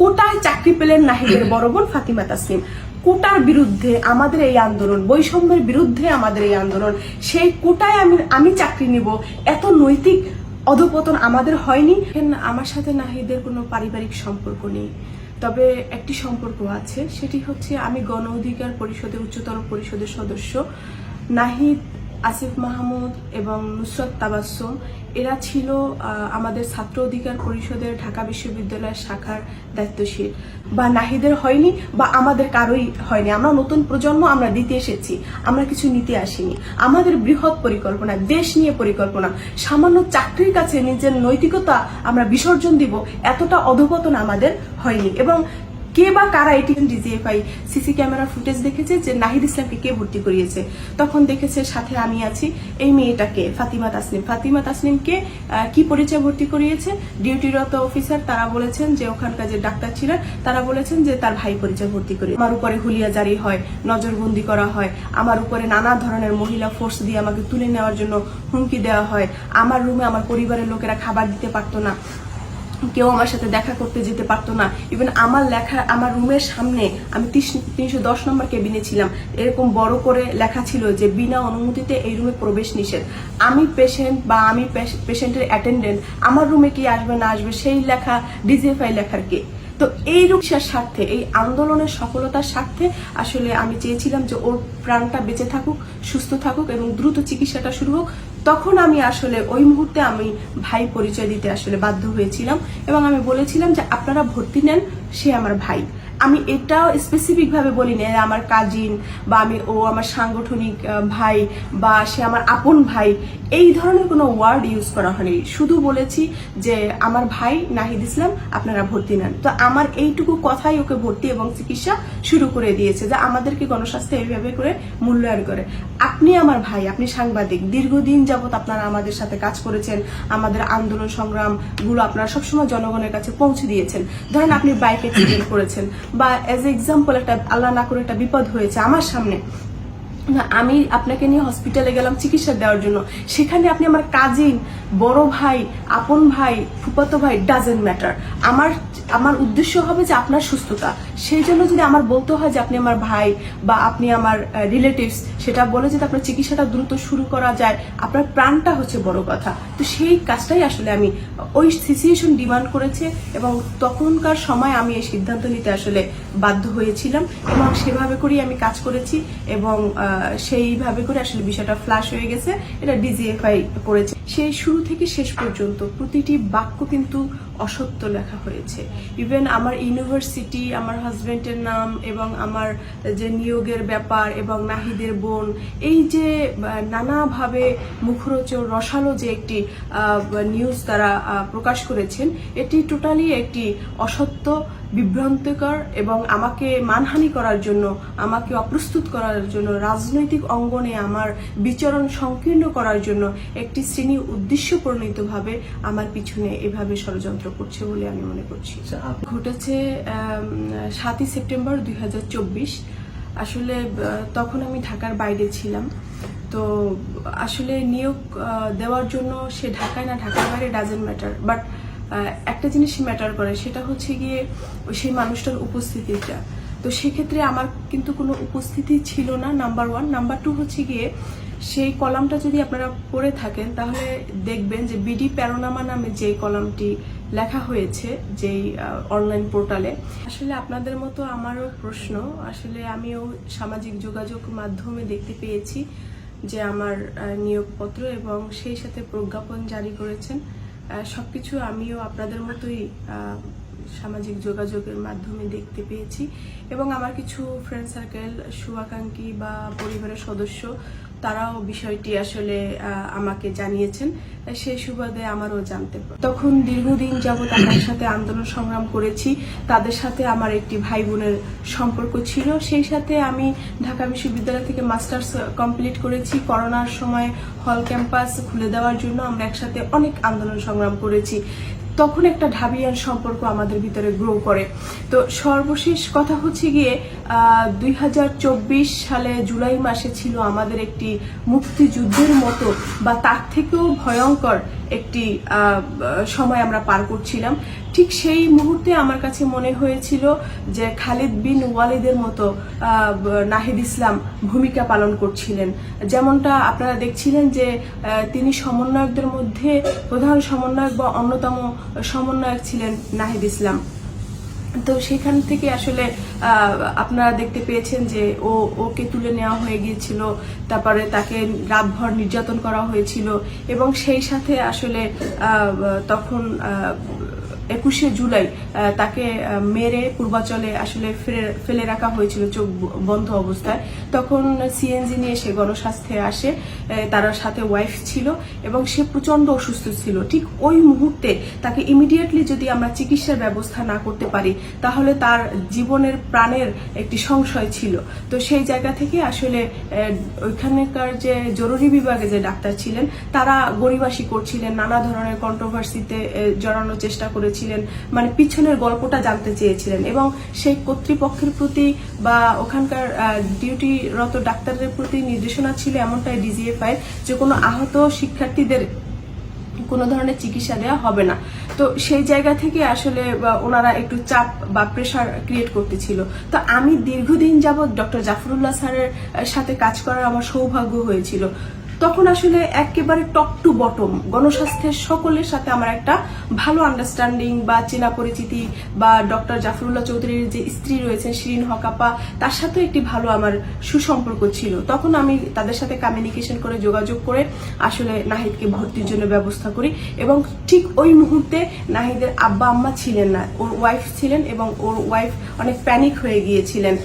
কোটায় চাকরি পেলেন নাহিদের বড় বোন ফাতিমা তাসনিম। কোটার বিরুদ্ধে আমাদের এই আন্দোলন, বৈষম্যের বিরুদ্ধে আমাদের এই আন্দোলন, সেই কোটায় আমি আমি চাকরি নিব, এত নৈতিক অধপতন আমাদের হয়নি। আমার সাথে নাহিদের কোনো পারিবারিক সম্পর্ক নেই। তবে একটি সম্পর্ক আছে, সেটি হচ্ছে আমি গণ অধিকার পরিষদের, উচ্চতর পরিষদের সদস্য। নাহিদ আসিফ মাহমুদ এবং নুসরত তাবাসসুম, এরা ছিল আমাদের ছাত্র অধিকার পরিষদের ঢাকা বিশ্ববিদ্যালয়ের শাখার দায়িত্বশীল। বা নাহিদের হয়নি বা আমাদের কারোই হয়নি। আমরা নতুন প্রজন্ম, আমরা দিতে এসেছি। আমরা কিছু নিতে আসিনি। আমাদের বৃহৎ পরিকল্পনা, দেশ নিয়ে পরিকল্পনা। সামান্য চাকরির কাছে নিজের নৈতিকতা আমরা বিসর্জন দিব, এতটা অধপতন আমাদের হয়নি। এবং কে বা কারা এটি ডিজিএফআই সিসি ক্যামেরার ফুটেজ দেখেছে যে নাহিদ ইসলামকে কে ভর্তি করিয়েছে? তখন দেখেছে সাথে আমি আছি এই মেয়েটাকে, ফাতিমা তাসনিম। ফাতিমা তাসনিমকে কি পরিচয় ভর্তি করিয়েছে? ডিউটিরত অফিসার, তারা বলেছেন যে ওখানকার যে ডাক্তার ছিলেন, তারা বলেছেন যে তার ভাই পরিচয় ভর্তি করে। আমার উপরে হুলিয়া জারি হয়, নজরবন্দি করা হয়। আমার উপরে নানা ধরনের মহিলা ফোর্স দিয়ে আমাকে তুলে নেওয়ার জন্য হুমকি দেওয়া হয়। আমার রুমে আমার পরিবারের লোকেরা খাবার দিতে পারতো না। কেউ আমার সাথে দেখা করতে যেতে পারতো না। ইভেন আমার লেখা, আমার রুমের সামনে আমি তিনশো দশ নম্বর কেবিনে ছিলাম। এরকম বড় করে লেখা ছিল যে, বিনা অনুমতিতে এই রুমে প্রবেশ নিষেধ। আমি পেশেন্ট বা আমি পেশেন্টের অ্যাটেন্ডেন্ট আমার রুমে কি আসবে না আসবে, সেই লেখা ডিজিএফআই লেখার কে? তো এই রূপসার স্বার্থে, এই আন্দোলনের সফলতার স্বার্থে আসলে আমি চেয়েছিলাম যে ওর প্রাণটা বেঁচে থাকুক, সুস্থ থাকুক এবং দ্রুত চিকিৎসাটা শুরু হোক। তখন আমি আসলে ওই মুহূর্তে আমি ভাই পরিচয় দিতে আসলে বাধ্য হয়েছিলাম এবং আমি বলেছিলাম যে, আপনারা ভর্তি নেন, সে আমার ভাই। আমি এটাও স্পেসিফিক ভাবে বলি না আমার কাজিন বা আমি, ও আমার সাংগঠনিক ভাই বা সে আমার আপন ভাই, এই ধরনের কোনো ওয়ার্ড ইউজ করা হয়নি। শুধু বলেছি যে আমার ভাই নাহিদ ইসলাম, আপনারা ভর্তি নেন। তো আমার এইটুকু কথাই ওকে ভর্তি এবং চিকিৎসা শুরু করে দিয়েছে, যে আমাদেরকে গণস্বাস্থ্য এইভাবে করে মূল্যায়ন করে। আপনি আমার ভাই, আপনি সাংবাদিক, দীর্ঘদিন যাবৎ আপনারা আমাদের সাথে কাজ করেছেন, আমাদের আন্দোলন সংগ্রামগুলো আপনারা সবসময় জনগণের কাছে পৌঁছে দিয়েছেন। ধরেন আপনি বাইক অ্যাক্সিডেন্ট করেছেন বা এজ এক্সাম্পল একটা আল্লাহ না করে একটা বিপদ হয়েছে আমার সামনে আমি আপনাকে নিয়ে হসপিটালে গেলাম চিকিৎসা দেওয়ার জন্য। সেখানে আপনি আমার কাজিন বড় ভাই, আপন ভাই, ফুপাতো ভাই ডাজেন্ট ম্যাটার আমার আমার উদ্দেশ্য হবে যে আপনার সুস্থতা। সেই জন্য যদি আমার বলতে হয় যে আপনি আমার ভাই বা আপনি আমার রিলেটিভস সেটা বলে যদি আপনার চিকিৎসাটা দ্রুত শুরু করা যায়, আপনার প্রাণটা হচ্ছে বড় কথা। তো সেই কাজটাই আসলে আমি, ওই সিচুয়েশন ডিমান্ড করেছে এবং তখনকার সময় আমি এই সিদ্ধান্ত নিতে আসলে বাধ্য হয়েছিলাম এবং সেভাবে করেই আমি কাজ করেছি এবং সেইভাবে করে আসলে বিষয়টা ফ্লাশ হয়ে গেছে। এটা ডিজিএফআই করেছে। সেই শুরু থেকে শেষ পর্যন্ত প্রতিটি বাক্য কিন্তু অসত্য লেখা হয়েছে। ইভেন আমার ইউনিভার্সিটি আমার হাজবেন্ডের নাম এবং আমার যে নিয়োগের ব্যাপার এবং নাহিদের বোন, এই যে নানাভাবে মুখরোচক, রসালো যে একটি নিউজ তারা প্রকাশ করেছেন, এটি টোটালি একটি অসত্য বিভ্রান্তিকর এবং আমাকে মানহানি করার জন্য আমাকে অপ্রস্তুত করার জন্য রাজনৈতিক অঙ্গনে আমার বিচরণ সংকীর্ণ করার জন্য একটি শ্রেণি উদ্দেশ্য প্রণীতভাবে আমার পিছনে এভাবে ষড়যন্ত্র করছে বলে আমি মনে করছি। ঘটেছে সাতই সেপ্টেম্বর দুই হাজার চব্বিশ। আসলে তখন আমি ঢাকার বাইরে ছিলাম। তো আসলে নিয়োগ দেওয়ার জন্য সে ঢাকায় না ঢাকার বাইরে ডাজেন্ট ম্যাটার বাট একটা জিনিস ম্যাটার করে, সেটা হচ্ছে গিয়ে সেই মানুষটার উপস্থিতিটা। তো সেক্ষেত্রে আমার কিন্তু কোনো উপস্থিতি ছিল না নাম্বার ওয়ান নাম্বার টু হচ্ছে গিয়ে সেই কলামটা যদি আপনারা পড়ে থাকেন, তাহলে দেখবেন যে বিডি প্যারোনামা নামে যে কলামটি লেখা হয়েছে, যেই অনলাইন পোর্টালে আসলে আপনাদের মতো আমারও প্রশ্ন। আসলে আমিও সামাজিক যোগাযোগ মাধ্যমে দেখতে পেয়েছি যে আমার নিয়োগপত্র এবং সেই সাথে প্রজ্ঞাপন জারি করেছেন। আহ, সবকিছু আমিও আপনাদের মতোই সামাজিক যোগাযোগের মাধ্যমে দেখতে পেয়েছি। এবং আমার কিছু ফ্রেন্ড সার্কেল শুভাকাঙ্ক্ষী বা পরিবারের সদস্য তারাও বিষয়টি আসলে আমাকে জানিয়েছেন। সেই সুবাদে আমারও জানতে। তখন দীর্ঘদিন যাবৎ আমার সাথে আন্দোলন সংগ্রাম করেছি। তাদের সাথে আমার একটি ভাই বোনের সম্পর্ক ছিল। সেই সাথে আমি ঢাকা বিশ্ববিদ্যালয় থেকে মাস্টার্স কমপ্লিট করেছি। করোনার সময় হল ক্যাম্পাস খুলে দেওয়ার জন্য আমরা একসাথে অনেক আন্দোলন সংগ্রাম করেছি। তখন একটা ঢাবিয়ান সম্পর্ক আমাদের ভিতরে গ্রো করে। তো সর্বশেষ কথা হচ্ছে গিয়ে দুই হাজার চব্বিশ সালে জুলাই মাসে ছিল আমাদের একটি মুক্তিযুদ্ধের মতো বা তার থেকেও ভয়ঙ্কর একটি সময় আমরা পার করছিলাম। ঠিক সেই মুহূর্তে আমার কাছে মনে হয়েছিল যে খালিদ বিন ওয়ালিদের মতো নাহিদ ইসলাম ভূমিকা পালন করছিলেন। যেমনটা আপনারা দেখছিলেন যে তিনি সমন্বয়কদের মধ্যে প্রধান সমন্বয়ক বা অন্যতম সমন্বয়ক ছিলেন নাহিদ ইসলাম। তো সেখান থেকে আসলে আপনারা দেখতে পেয়েছেন যে ও, ওকে তুলে নেওয়া হয়ে গিয়েছিল, তারপরে তাকে রাতভর নির্যাতন করা হয়েছিল এবং সেই সাথে আসলে তখন একুশে জুলাই তাকে মেরে পূর্বাচলে আসলে ফেলে- রাখা হয়েছিল চোখ বন্ধ অবস্থায়। তখন সিএনজি নিয়ে সে গণস্বাস্থ্যে আসে তার সাথে ওয়াইফ ছিল এবং সে প্রচণ্ড অসুস্থ ছিল। ঠিক ওই মুহূর্তে তাকে ইমিডিয়েটলি যদি আমরা চিকিৎসার ব্যবস্থা না করতে পারি, তাহলে তার জীবনের প্রাণের একটি সংশয় ছিল। তো সেই জায়গা থেকে আসলে ওইখানকার যে জরুরি বিভাগে যে ডাক্তার ছিলেন, তারা গরিবাসী করছিলেন, নানা ধরনের কন্ট্রোভার্সিতে জড়ানোর চেষ্টা করেছিলেন। মানে পিছনের গল্পটা জানতে চেয়েছিলেন এবং সেই কর্তৃপক্ষের প্রতি বা ওখানকার ডিউটিরত ডাক্তারদের প্রতি নির্দেশনা ছিল এমনটাই ডিজিএফআই যে কোনো আহত শিক্ষার্থীদের কোনো ধরনের চিকিৎসা দেওয়া হবে না। তো সেই জায়গা থেকে আসলে ওনারা একটু চাপ বা প্রেশার ক্রিয়েট করতেছিল। তো আমি দীর্ঘদিন যাবৎ ডক্টর জাফরুল্লাহ স্যারের সাথে কাজ করার আমার সৌভাগ্য হয়েছিল। তখন আসলে একেবারে টপ টু বটম গণস্বাস্থ্যের সকলের সাথে আমার একটা ভালো আন্ডারস্ট্যান্ডিং বা চেনা পরিচিতি বা ডক্টর জাফরুল্লাহ চৌধুরীর যে স্ত্রী রয়েছেন শিরিন হকাপা তার সাথে একটি ভালো আমার সুসম্পর্ক ছিল। তখন আমি তাদের সাথে কমিউনিকেশন করে, যোগাযোগ করে আসলে নাহিদকে ভর্তির জন্য ব্যবস্থা করি এবং ঠিক ওই মুহূর্তে নাহিদের আব্বা আম্মা ছিলেন না, ওর ওয়াইফ ছিলেন এবং ওর ওয়াইফ অনেক প্যানিক হয়ে গিয়েছিলেন।